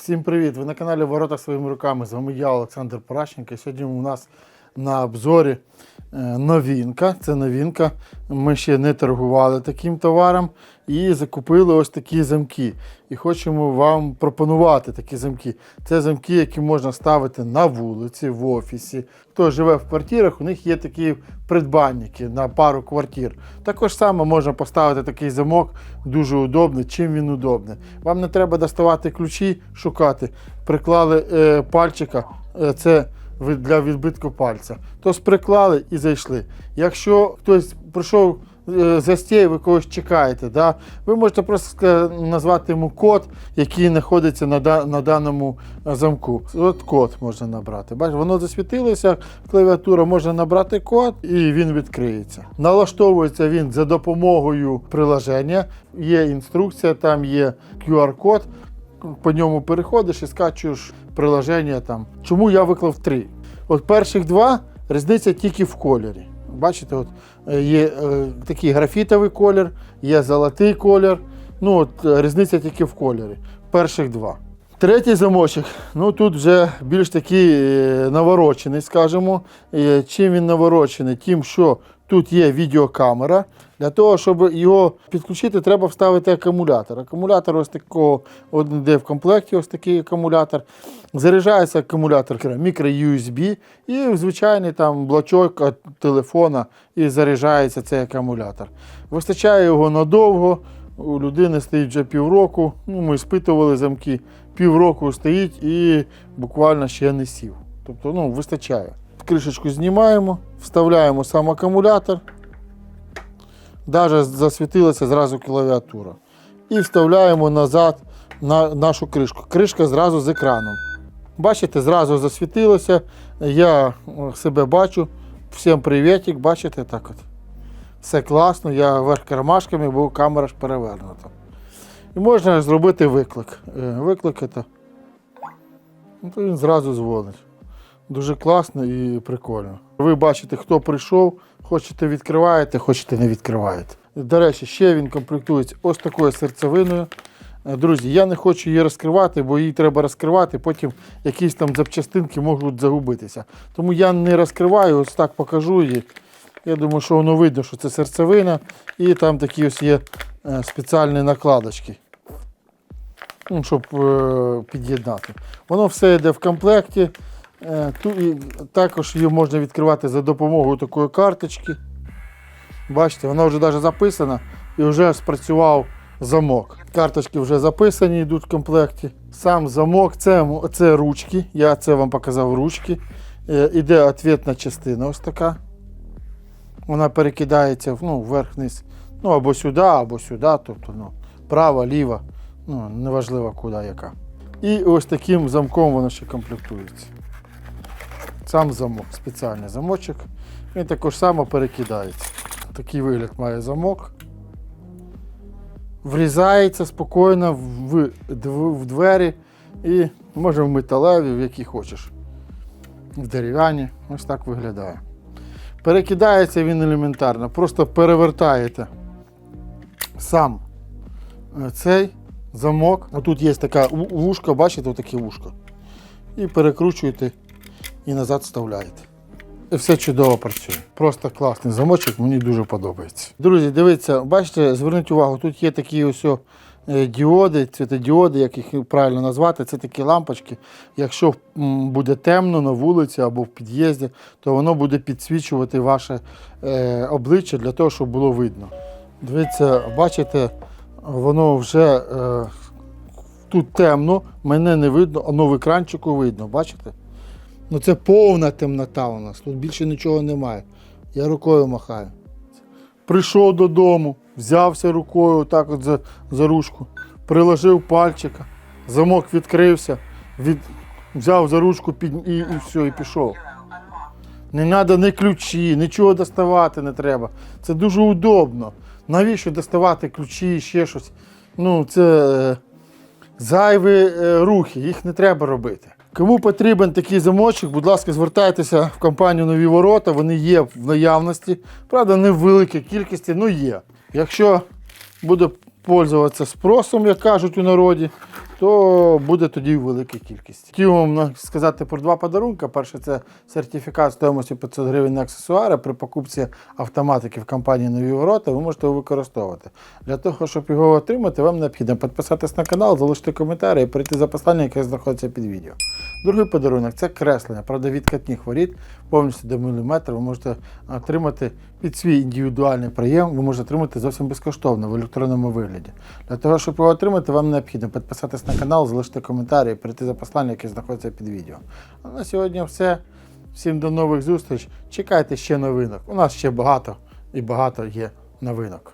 Всім привіт! Ви на каналі Ворота своїми руками. З вами я, Олександр Паращенко. І Сьогодні у нас на обзорі новинка. Це новинка. Ми ще не торгували таким товаром і закупили ось такі замки. І хочемо вам пропонувати такі замки. Це замки, які можна ставити на вулиці, в офісі. Хто живе в квартирах, у них є такі придбанники на пару квартир. Також саме можна поставити такий замок, дуже удобний. Чим він удобний? Вам не треба доставати ключі, шукати. Приклали е, пальчика, е, це для відбитку пальця. Тож приклали і зайшли. Якщо хтось прийшов е, застій, ви когось чекаєте, да? ви можете просто назвати йому код, який знаходиться на, на даному е, замку. От код можна набрати. Бачите, воно засвітилося, клавіатура можна набрати код і він відкриється. Налаштовується він за допомогою приложення. Є інструкція, там є QR-код. По ньому переходиш і скачуєш приложення там. Чому я виклав три? От перших два різниця тільки в кольорі. Бачите, от е, є е, такий графітовий колір, є золотий колір. Ну от е, різниця тільки в кольорі. Перших два. Третій замочок. Ну тут вже більш такий е, наворочений, скажімо. Чим він наворочений? Тим, що тут є відеокамера. Для того, щоб його підключити, треба вставити акумулятор. Акумулятор ось такого, от де в комплекті ось такий акумулятор. Заряджається акумулятор мікро USB і звичайний там блочок телефона і заряджається цей акумулятор. Вистачає його надовго. У людини стоїть вже півроку. Ну, ми спитували замки. Півроку стоїть і буквально ще не сів. Тобто, ну, вистачає. Кришечку знімаємо, вставляємо сам акумулятор. Навіть засвітилася зразу клавіатура. І вставляємо назад на нашу кришку. Кришка зразу з екраном. Бачите, зразу засвітилося. Я себе бачу. Всім привітик, бачите, так от. Все класно, я вверх кармашками, бо камера ж перевернута. І можна зробити виклик. Е, Виклик це. Ну, він зразу дзвонить. Дуже класно і прикольно. Ви бачите, хто прийшов, хочете відкриваєте, хочете не відкриваєте. До речі, ще він комплектується ось такою серцевиною. Е, Друзі, я не хочу її розкривати, бо її треба розкривати, потім якісь там запчастинки можуть загубитися. Тому я не розкриваю, ось так покажу її. Я думаю, що воно видно, що це серцевина, і там такі ось є е, спеціальні накладочки, ну, щоб е, під'єднати. Воно все йде в комплекті. Е, також її можна відкривати за допомогою такої карточки. Бачите, вона вже навіть записана і вже спрацював замок. Карточки вже записані, йдуть в комплекті. Сам замок це, це ручки. Я це вам показав ручки. Е, Іде відповідна частина ось така. Вона перекидається ну, вверх-вниз. Ну, або сюди, або сюди. Тобто, ну, права, ліва, ну, неважливо куди яка. І ось таким замком воно ще комплектується. Сам замок, спеціальний замочок. Він також само перекидається. Такий вигляд має замок. Врізається спокійно в, дв- в двері і може в металеві, в які хочеш. В дерев'яні. Ось так виглядає. Перекидається він елементарно. Просто перевертаєте сам е, цей замок. Отут є така ву- вушка, бачите, таке вушко. І перекручуєте і назад вставляєте. І все чудово працює. Просто класний замочок, мені дуже подобається. Друзі, дивіться, бачите, зверніть увагу, тут є такі ось е, діоди, світодіоди, як їх правильно назвати, це такі лампочки. Якщо буде темно на вулиці або в під'їзді, то воно буде підсвічувати ваше е, обличчя для того, щоб було видно. Дивіться, бачите, воно вже е, тут темно, мене не видно, а в екранчику видно, бачите? Ну це повна темнота у нас. Тут більше нічого немає. Я рукою махаю. Прийшов додому, взявся рукою так от за, за ручку, приложив пальчика, замок відкрився, від, взяв за ручку під, і, і все, і пішов. Не треба ні ключі, нічого доставати не треба. Це дуже удобно. Навіщо доставати ключі ще щось? Ну, це е, зайві е, рухи, їх не треба робити. Кому потрібен такий замочок, будь ласка, звертайтеся в компанію Нові Ворота, вони є в наявності. Правда, не в великій кількості, але є. Якщо буде пользуватися спросом, як кажуть у народі, то буде тоді в великій кількості. Хотів вам сказати про два подарунки. Перше, це сертифікат стоїмості 500 гривень на аксесуари. При покупці автоматики в компанії Нові ворота ви можете його використовувати. Для того, щоб його отримати, вам необхідно підписатись на канал, залишити коментарі і перейти за посланням, яке знаходиться під відео. Другий подарунок це креслення, правда, відкатних воріт, повністю до міліметра. Ви можете отримати під свій індивідуальний прийом, ви можете отримати зовсім безкоштовно в електронному вигляді. Для того, щоб його отримати, вам необхідно підписатись канал, залишити коментарі і перейти за послання, яке знаходиться під відео. А на сьогодні все. Всім до нових зустріч. Чекайте ще новинок. У нас ще багато і багато є новинок.